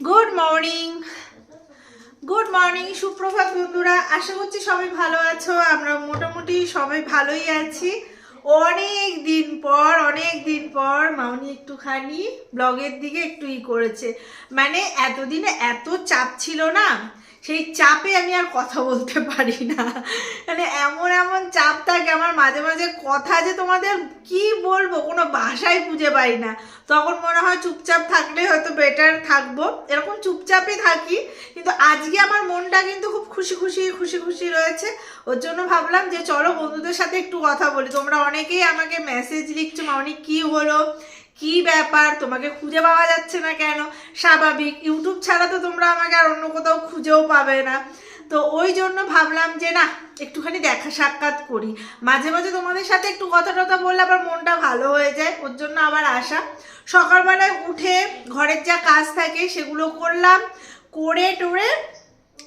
Good morning good morning সুপ্রভাত বন্ধুরা। আশা করছি সবাই ভালো আছো। আমরা মোটামুটি সবাই ভালোই আছি। অনেক দিন পর, অনেক দিন পর মাউনি একটুখানি ব্লগের দিকে একটু ই করেছে। মানে এতদিনে এত চাপ ছিল না সেই চাপে আমি আর কথা বলতে পারি না। মানে এমন এমন চাপ থাকে, আমার মাঝে মাঝে কথা যে তোমাদের কি বলব, কোনো ভাষাই খুঁজে পাই না। তখন মনে হয় চুপচাপ থাকলে হয়তো বেটার থাকব। এরকম চুপচাপই থাকি, কিন্তু আজকে আমার মনটা কিন্তু খুব খুশি খুশি খুশি খুশি রয়েছে। ওর জন্য ভাবলাম যে চলো বন্ধুদের সাথে একটু কথা বলি। তোমরা অনেকেই আমাকে মেসেজ লিখছো মামনি কি হলো? কি ব্যাপার? তোমাকে খুঁজে পাওয়া যাচ্ছে না কেন? স্বাভাবিক। ইউটিউব ছাড়া তো তোমরা আমাকে আর অন্য কোথাও খুঁজেও পাবে না। তো ওই জন্য ভাবলাম যে, না, একটুখানি দেখা সাক্ষাৎ করি। মাঝে মাঝে তোমাদের সাথে একটু কথা টথা বললে আবার মনটা ভালো হয়ে যায়। ওর জন্য আবার আসা সকালবেলায় উঠে ঘরের যা কাজ থাকে সেগুলো করলাম। করে টোরে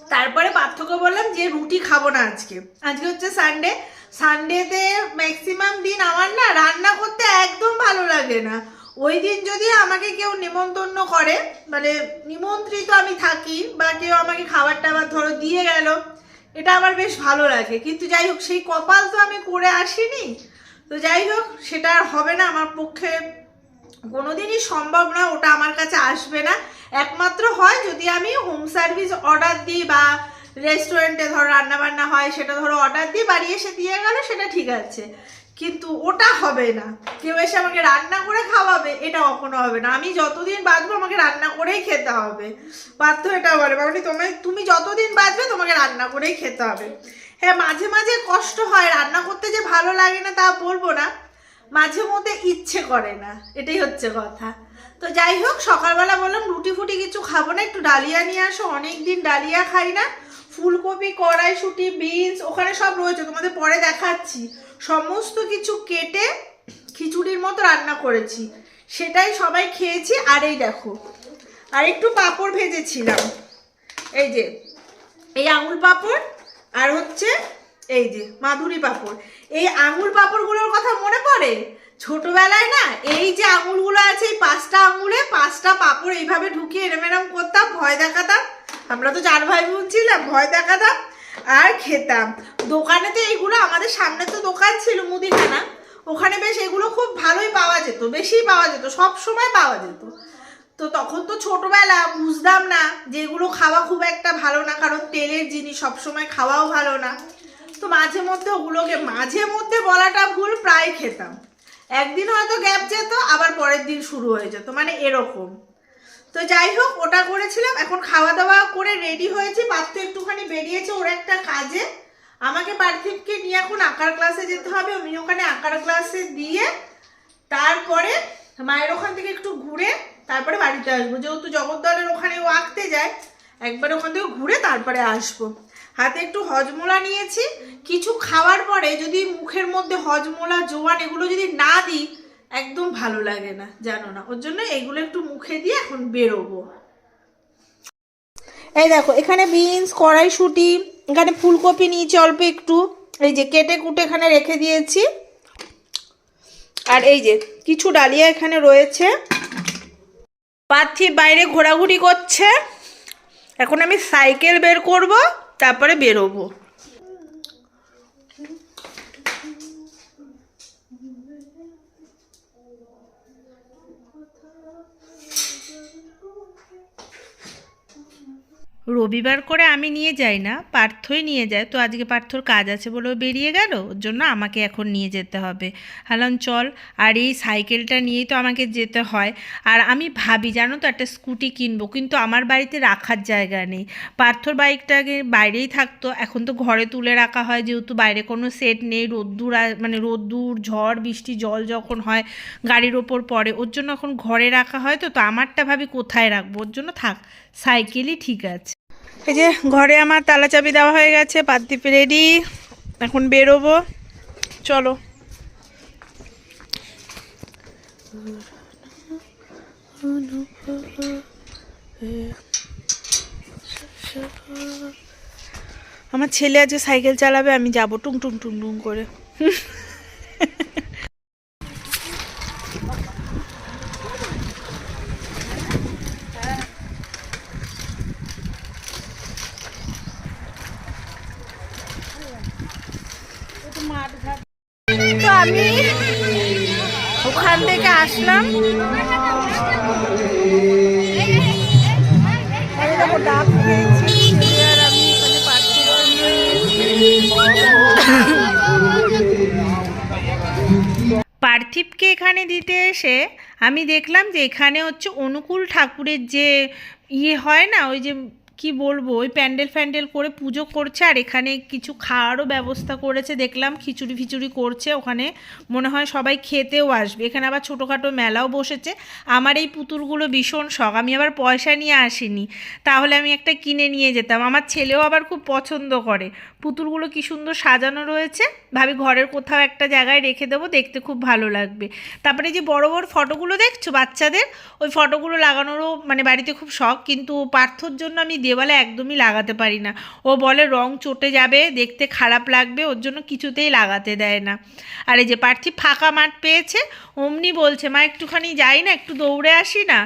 তারপরে পার্থক্য বললাম যে, রুটি খাব না আজকে। আজকে হচ্ছে সানডে সানডেতে ম্যাক্সিমাম দিন আমার না রান্না করতে একদম ভালো লাগে না। ওই দিন যদি আমাকে কেউ নিমন্ত্রণ করে মানে নিমন্ত্রিত আমি থাকি, বা কেউ আমাকে খাবার টাবার ধরো দিয়ে গেল, এটা আমার বেশ ভালো লাগে। কিন্তু যাই হোক, সেই কপাল তো আমি করে আসিনি। তো যাই হোক, সেটা আর হবে না, আমার পক্ষে কোনোদিনই সম্ভব না, ওটা আমার কাছে আসবে না। একমাত্র হয় যদি আমি হোম সার্ভিস অর্ডার দিই, বা রেস্টুরেন্টে ধরো রান্না বান্না হয়, সেটা ধরো অর্ডার দিয়ে বাড়ি এসে দিয়ে গেল, সেটা ঠিক আছে। কিন্তু ওটা হবে না। কেউ এসে আমাকে রান্না করে খাওয়াবে, এটা কখনো হবে না। আমি যতদিন বাঁচবো, আমাকে রান্না করেই খেতে হবে। পার্থ এটা বলে মানে তোমায় তুমি যতদিন বাঁচবে, তোমাকে রান্না করেই খেতে হবে। হ্যাঁ মাঝে মাঝে কষ্ট হয়। রান্না করতে যে ভালো লাগে না তা বলব না। মাঝে মধ্যে ইচ্ছে করে না। এটাই হচ্ছে কথা। তো যাই হোক, সকালবেলা বললাম, রুটি ফুটি কিছু খাব না। একটু ডালিয়া নিয়ে আসো। অনেক দিন ডালিয়া খাই না। ফুলকপি কড়াইশুটি বিনস, ওখানে সব রয়েছে, তোমাদের পরে দেখাচ্ছি। সমস্ত কিছু কেটে খিচুড়ির মতো রান্না করেছি। সেটাই সবাই খেয়েছি, আর এই দেখো, আর একটু পাঁপড় ভেজেছিলাম। এই যে, এই আঙুল পাঁপড়, আর হচ্ছে এই যে মাধুরী পাঁপড়। এই আঙুল পাঁপড়গুলোর কথা মনে পড়ে? ছোটবেলায় না, এই যে আঙুলগুলো আছে, এই পাঁচটা আঙুলে পাঁচটা পাঁপড় এইভাবে ঢুকিয়ে এরম এরম করতাম, ভয় দেখাতাম। আমরা তো চার ভাই বোন ছিলাম, ভয় দেখাতাম আর খেতাম। দোকানে তো এইগুলো, আমাদের সামনে তো দোকান ছিল মুদিখানা। ওখানে বেশ এগুলো খুব ভালোই পাওয়া যেত বেশি পাওয়া যেত, সব সময় পাওয়া যেত। তো তখন তো ছোটবেলা, বুঝতাম না যে এগুলো খাওয়া খুব একটা ভালো না, কারণ তেলের জিনিস সবসময় খাওয়াও ভালো না। তো মাঝে মধ্যে ওগুলোকে, মাঝে মধ্যে বলাটা ভুল, প্রায় খেতাম। একদিন হয়তো গ্যাপ যেত, আবার পরের দিন শুরু হয়ে যেত মানে এরকম। তো যাই হোক, ওটা করেছিলাম। এখন খাওয়া দাওয়া করে রেডি হয়েছি। পার্থ একটুখানি বেরিয়েছে ওর একটা কাজে। আমাকে পার্থিবকে নিয়ে এখন আঁকার ক্লাসে যেতে হবে। আমি ওখানে আঁকার ক্লাসে দিয়ে তারপরে মায়ের ওখান থেকে একটু ঘুরে তারপরে বাড়িতে আসব। যেহেতু জগদ্দলের ওখানে ও আঁকতে যায়, একবার ওখান থেকে ঘুরে তারপরে আসব। হাতে একটু হজমোলা নিয়েছি। কিছু খাওয়ার পরে যদি মুখের মধ্যে হজমোলা, জোয়ান এগুলো যদি না দিই একদম ভালো লাগে না, জানো না। ওর জন্য এগুলো একটু মুখে দিয়ে এখন বেরোবো। এই দেখো, এখানে বিনস, কড়াইশুটি, এখানে ফুলকপি নিয়েছি অল্প একটু। এই যে কেটে কুটে এখানে রেখে দিয়েছি। আর এই যে কিছু ডালিয়া এখানে রয়েছে। পার্থিব বাইরে ঘোরাঘুরি করছে। এখন আমি সাইকেল বের করব, তারপরে বেরোবো। রবিবার করে আমি নিয়ে যাই না, পার্থই নিয়ে যায়। তো আজকে পার্থর কাজ আছে বলেও বেরিয়ে গেল, ওর জন্য আমাকে এখন নিয়ে যেতে হবে। হালাম চল। আর এই সাইকেলটা নিয়েই তো আমাকে যেতে হয়। আর আমি ভাবি, জানো তো, একটা স্কুটি কিনবো, কিন্তু আমার বাড়িতে রাখার জায়গা নেই। পার্থর বাইকটাকে বাইরেই থাকতো, এখন তো ঘরে তুলে রাখা হয়, যেহেতু বাইরে কোনো সেট নেই, রোদ্দুর মানে রোদ্দুর, ঝড়, বৃষ্টি, জল যখন হয়, গাড়ির ওপর পড়ে, ওর জন্য এখন ঘরে রাখা হয় তো তো আমারটা ভাবি কোথায় রাখব? ওর জন্য থাক, সাইকেলই ঠিক আছে। এই যে ঘরে আমার তালা চাবি দেওয়া হয়ে গেছে পাদ্দীপ রেডি এখন বেরোবো। চলো। আমার ছেলে আজকে সাইকেল চালাবে, আমি যাব টুং টুং টুং টুং করে। পার্থিবকে এখানে দিতে এসে আমি দেখলাম যে এখানে হচ্ছে অনুকূল ঠাকুরের যে ইয়ে হয় না, ওই যে কি বলব, ওই প্যান্ডেল ফ্যান্ডেল করে পুজো করছে আর এখানে কিছু খাওয়ারও ব্যবস্থা করেছে। দেখলাম খিচুড়ি ফিচুড়ি করছে ওখানে, মনে হয় সবাই খেতেও আসবে। এখানে আবার ছোটোখাটো মেলাও বসেছে। আমার এই পুতুলগুলো ভীষণ শখ। আমি আবার পয়সা নিয়ে আসিনি, তাহলে আমি একটা কিনে নিয়ে যেতাম। আমার ছেলেও আবার খুব পছন্দ করে। পুতুলগুলো কি সুন্দর সাজানো রয়েছে। ভাবি ঘরের কোথাও একটা জায়গায় রেখে দেবো, দেখতে খুব ভালো লাগবে। তারপরে যে বড় বড় ফটোগুলো দেখছ বাচ্চাদের? ওই ফটোগুলো লাগানোরও মানে বাড়িতে খুব শখ। কিন্তু পার্থর জন্য আমি দেওয়ালে একদমই লাগাতে পারি না। ও বলে রং চটে যাবে, দেখতে খারাপ লাগবে, ওর জন্য কিছুতেই লাগাতে দেয় না। আর এই যে পার্থিব ফাঁকা মাঠ পেয়েছে, অমনি বলছে, মা, একটুখানি যাই না, একটু দৌড়ে আসি না?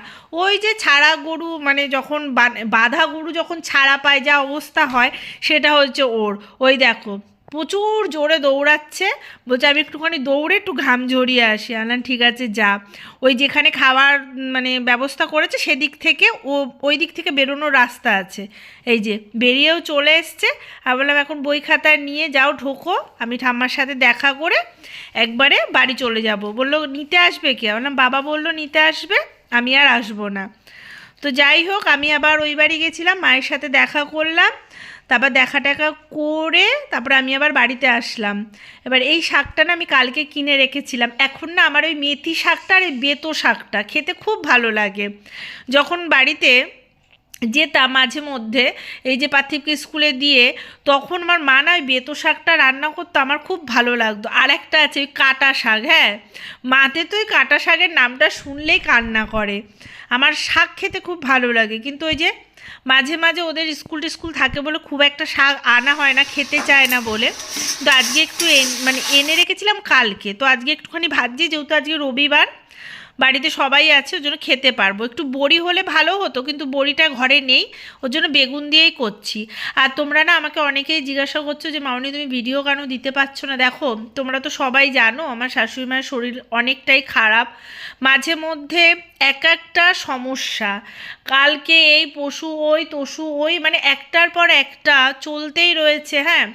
ওই যে ছাড়া গরু মানে যখন বাঁধা গরু যখন ছাড়া পায়, যা অবস্থা হয়, সেটা হচ্ছে ওর। ওই দেখো প্রচুর জোরে দৌড়াচ্ছে। বলছে, আমি একটুখানি দৌড়ে একটু ঘাম ঝরিয়ে আসি। আনলাম ঠিক আছে, যা। ওই যেখানে খাওয়ার মানে ব্যবস্থা করেছে, সেদিক থেকে ও, ওই দিক থেকে বেরোনোর রাস্তা আছে। এই যে, বেরিয়েও চলে এসছে। আমি বললাম, এখন বই খাতা নিয়ে যাও, ঢোকো। আমি ঠাম্মার সাথে দেখা করে একবারে বাড়ি চলে যাব। বলল, নিতে আসবে কে? বললাম, বাবা বলল নিতে আসবে, আমি আর আসব না। তো যাই হোক, আমি আবার ওই বাড়ি গেছিলাম, মায়ের সাথে দেখা করলাম। তারপর দেখা টাকা করে তারপর আমি আবার বাড়িতে আসলাম। এবার এই শাকটা না আমি কালকে কিনে রেখেছিলাম। এখন না আমার ওই মেথি শাকটা আর এই বেতো শাকটা খেতে খুব ভালো লাগে। যখন বাড়িতে যেতাম মাঝে মধ্যে এই যে পার্থিবকে স্কুলে দিয়ে তখন আমার মা না ওই বেতো শাকটা রান্না করতো, আমার খুব ভালো লাগতো। আর একটা আছে ওই কাটা শাক হ্যাঁ? মাতে তো ওই কাটা শাকের নামটা শুনলেই কান্না করে। আমার শাক খেতে খুব ভালো লাগে, কিন্তু ওই যে মাঝে মাঝে ওদের স্কুল টিস্কুল থাকে বলে খুব একটা শাক আনা হয় না, খেতে চায় না বলে। তো আজকে একটু মানে এনে রেখেছিলাম কালকে। তো আজকে একটুখানি ভাবছি যেহেতু আজকে রবিবার বাড়িতে সবাই আছে, ওর জন্য খেতে পারব। একটু বড়ি হলে ভালো হতো, কিন্তু বড়িটা ঘরে নেই, ওর জন্য বেগুন দিয়েই করছি। আর তোমরা না আমাকে অনেকেই জিজ্ঞাসা করছ যে মামনি তুমি ভিডিও কেন দিতে পারছ না? দেখো, তোমরা তো সবাই জানো, আমার শাশুড়ি মায়ের শরীর অনেকটাই খারাপ। মাঝে মধ্যে এক একটা সমস্যা। কালকে এই পশু, ওই তসু ওই মানে একটার পর একটা চলতেই রয়েছে হ্যাঁ?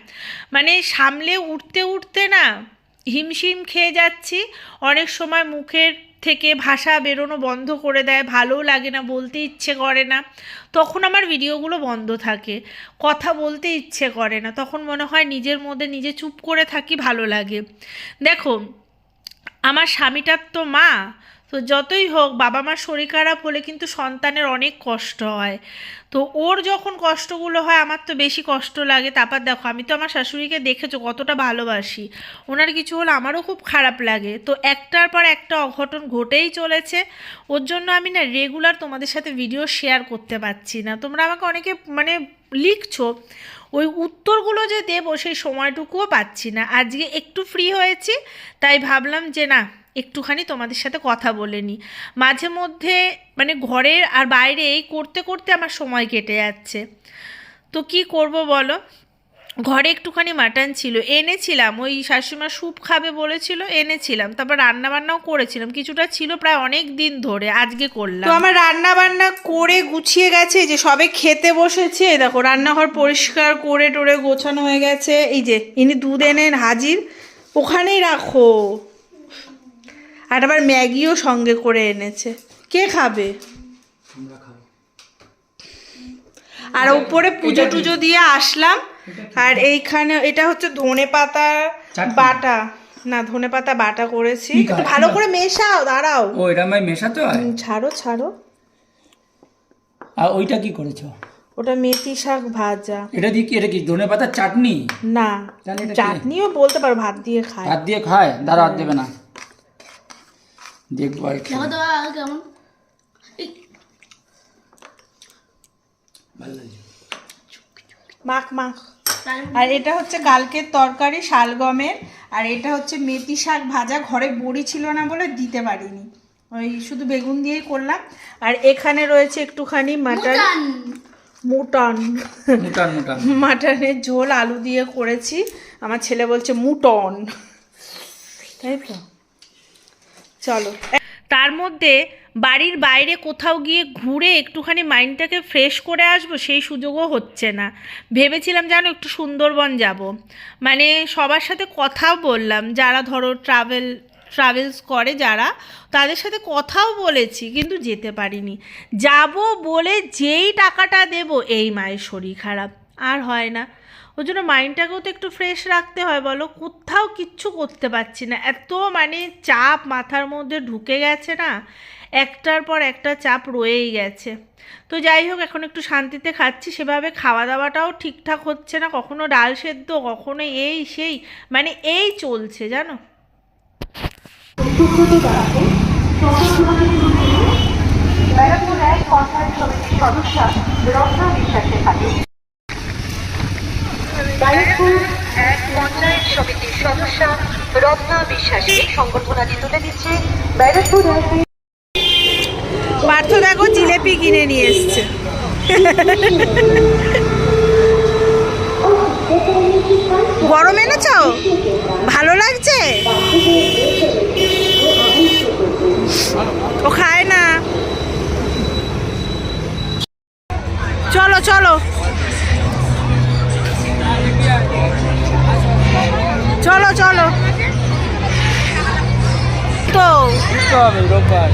মানে সামলে উঠতে উঠতে না হিমশিম খেয়ে যাচ্ছি। অনেক সময় মুখের থেকে ভাষা বেরোনো বন্ধ করে দেয়, ভালোও লাগে না, বলতে ইচ্ছে করে না। তখন আমার ভিডিওগুলো বন্ধ থাকে, কথা বলতে ইচ্ছে করে না। তখন মনে হয় নিজের মধ্যে নিজে চুপ করে থাকি, ভালো লাগে। দেখো, আমার স্বামীটার তো মা তো যতই হোক বাবা মার শরীর খারাপ হলে কিন্তু সন্তানের অনেক কষ্ট হয়। তো ওর যখন কষ্টগুলো হয়, আমার তো বেশি কষ্ট লাগে। তারপর দেখো, আমি তো আমার শাশুড়িকে দেখেছ, কতটা ভালোবাসি। ওনার কিছু হলে আমারও খুব খারাপ লাগে। তো একটার পর একটা অঘটন ঘটেই চলেছে। ওর জন্য আমি না রেগুলার তোমাদের সাথে ভিডিও শেয়ার করতে পারছি না। তোমরা আমাকে অনেকে মানে লিখছো, ওই উত্তরগুলো যে দেবো, সেই সময়টুকুও পাচ্ছি না। আজকে একটু ফ্রি হয়েছি, তাই ভাবলাম যে না একটুখানি তোমাদের সাথে কথা বলে নিই। মাঝে মধ্যে মানে ঘরের আর বাইরে এই করতে করতে আমার সময় কেটে যাচ্ছে। তো কি করব বলো? ঘরে একটুখানি মাটন ছিল, এনেছিলাম। ওই শাশুমা স্যুপ খাবে বলেছিল, এনেছিলাম। তারপর রান্না বান্নাও করেছিলাম। কিছুটা ছিল প্রায় অনেক দিন ধরে, আজকে করলাম। তো আমার রান্না বান্না করে গুছিয়ে গেছে যে সবে খেতে বসেছে দেখো রান্নাঘর পরিষ্কার করে টোরে গোছানো হয়ে গেছে। এই যে, ইনি দুধ এনেন, হাজির। ওখানেই রাখো। আর আবার ম্যাগিও সঙ্গে করে এনেছে। কে খাবে? আর উপরে পুজো টুজো দিয়ে আসলাম। আর এইখানে এটা হচ্ছে ধনে পাতা। বাটা। না ধনে পাতা বাটা করেছি। ভালো করে মেশাও দাঁড়াও। ও এটা মেশাতে হয়? ছাড়ো ছাড়ো। আর ওইটা কি করেছ? ওটা মেথি শাক ভাজা। এটা দিয়ে কি এটা কি ধনে পাতার চাটনি? না? চাটনিও বলতে পারো ভাত দিয়ে খায়। হাত দিয়ে খায়? দাঁড়া দেবে না। দেখব আর। কেমন? লাগছে। মাখ মাখ। আর এটা হচ্ছে কালকের তরকারি শালগমের। আর এটা হচ্ছে মেথি শাক ভাজা। ঘরে বড়ি ছিল না বলে দিতে পারিনি। ওই শুধু বেগুন দিয়েই করলাম। আর এখানে রয়েছে একটুখানি মাটন। মুটন। মোটান মোটান। মাটনের ঝোল আলু দিয়ে করেছি। আমার ছেলে বলছে মুটন। তাই তো? চলো। তার মধ্যে বাড়ির বাইরে কোথাও গিয়ে ঘুরে একটুখানি মাইন্ডটাকে ফ্রেশ করে আসব, সেই সুযোগও হচ্ছে না। ভেবেছিলাম যেন একটু সুন্দরবন যাব। মানে সবার সাথে কথাও বললাম, যারা ধরো ট্রাভেল ট্রাভেলস করে যারা, তাদের সাথে কথাও বলেছি, কিন্তু যেতে পারিনি। যাব বলে যেই টাকাটা দেব, এই মায়ের শরীর খারাপ। আর হয় না। ওই জন্য মাইন্ডটাকেও তো একটু ফ্রেশ রাখতে হয়, বলো। কোথাও কিচ্ছু করতে পারছি না। এত মানে চাপ মাথার মধ্যে ঢুকে গেছে না, একটার পর একটা চাপ রয়েই গেছে। তো যাই হোক, এখন একটু শান্তিতে খাচ্ছি। সেভাবে খাওয়া দাওয়াটাও ঠিকঠাক হচ্ছে না। কখনো ডাল সেদ্ধ, কখনো এই সেই মানে এই চলছে, জানো? বিশ্বাসকে সংবর্ধনাটি তুলে দিচ্ছে ব্যারাকপুর পার্থ দেখো জিলেপি কিনে নিয়ে এসছে। গরম এনেছ? ভালো লাগছে? বুঝতে হবে রোববার।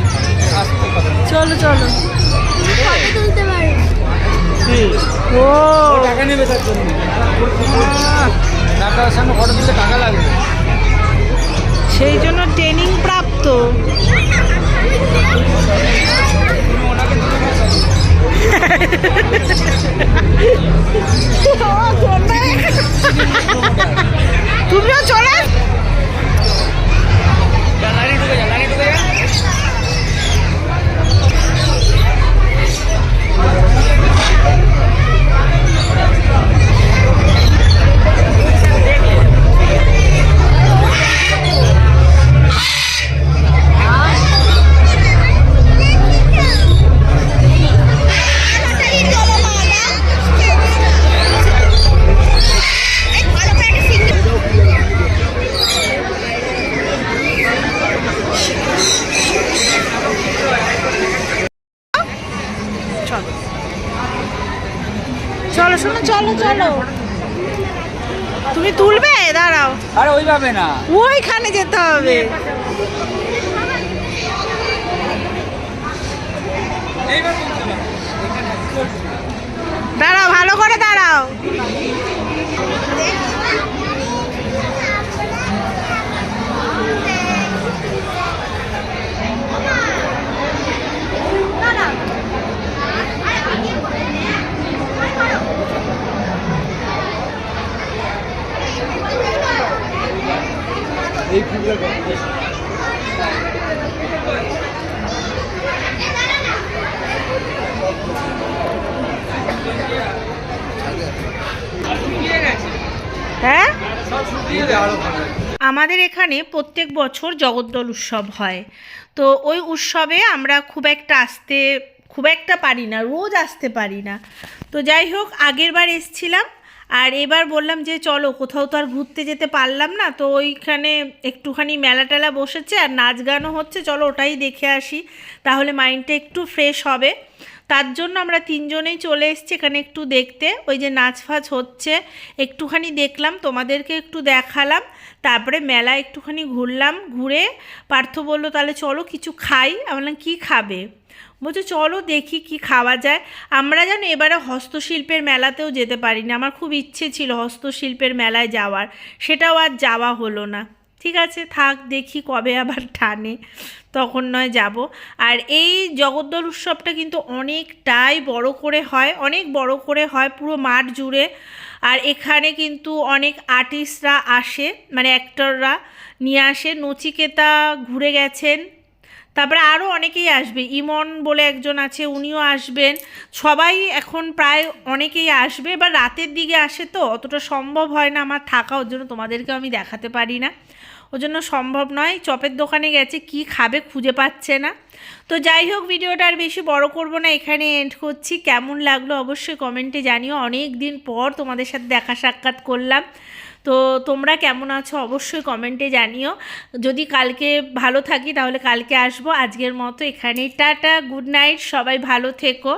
আসতে হবে। চলো চলো। কি? ও। ও টাকা নেবে তার জন্য। টাকার সঙ্গে ফটো দিলে টাকা লাগবে। সেই জন্য ট্রেনিং প্রাপ্ত। তুমিও চলে Thank you. ওইভাবে না ওইখানে যেতে হবে হবে। দাঁড়াও ভালো করে দাঁড়াও এই হ্যাঁ। আমাদের এখানে প্রত্যেক বছর জগদ্দল উৎসব হয়। তো ওই উৎসবে আমরা খুব একটা আসতে খুব একটা পারি না রোজ আসতে পারি না। তো যাই হোক আগের বার এসছিলাম আর এবার বললাম যে চলো, কোথাও তো আর ঘুরতে যেতে পারলাম না, তো ওইখানে একটুখানি মেলা টেলা বসেছে আর নাচ গানও হচ্ছে, চলো ওটাই দেখে আসি। তাহলে মাইন্ডটা একটু ফ্রেশ হবে। তার জন্য আমরা তিনজনেই চলে এসেছি এখানে একটু দেখতে। ওই যে নাচ ফাচ হচ্ছে, একটুখানি দেখলাম, তোমাদেরকে একটু দেখালাম, তারপরে মেলা একটুখানি ঘুরলাম, ঘুরে পার্থ বলল, তাহলে চলো কিছু খাই। আমি বললাম, কী খাবে? বলছে, চলো দেখি কি খাওয়া যায়। আমরা যেন এবারে হস্তশিল্পের মেলাতেও যেতে পারি না আমার খুব ইচ্ছে ছিল হস্তশিল্পের মেলায় যাওয়ার। সেটাও আর যাওয়া হলো না। ঠিক আছে, থাক, দেখি কবে আবার টানে। তখন নয় যাব। আর এই জগদ্দল উৎসবটা কিন্তু অনেকটাই বড় করে হয়, অনেক বড় করে হয় পুরো মাঠ জুড়ে। আর এখানে কিন্তু অনেক আর্টিস্টরা আসে মানে অ্যাক্টররা নিয়ে আসে। নচিকেতা ঘুরে গেছেন। তারপরে আরও অনেকেই আসবে। ইমন বলে একজন আছে, উনিও আসবেন। সবাই এখন প্রায় অনেকেই আসবে, এবার রাতের দিকে আসে তো, অতটা সম্ভব হয় না আমার থাকা, ওর জন্য তোমাদেরকে আমি দেখাতে পারি না। ওর জন্য সম্ভব নয়, চপের দোকানে গেছে, কি খাবে খুঁজে পাচ্ছে না। তো যাই হোক, ভিডিওটা আর বেশি বড় করব না, এখানে এন্ড করছি। কেমন লাগল অবশ্যই কমেন্টে জানিও। অনেক দিন পর তোমাদের সাথে দেখা সাক্ষাৎ করলাম। তো তোমরা কেমন আছো অবশ্যই কমেন্টে জানিও। যদি কালকে ভালো থাকি তাহলে কালকে আসব। আজকের মতো এখানেই, টাটা গুড নাইট সবাই ভালো থেকো।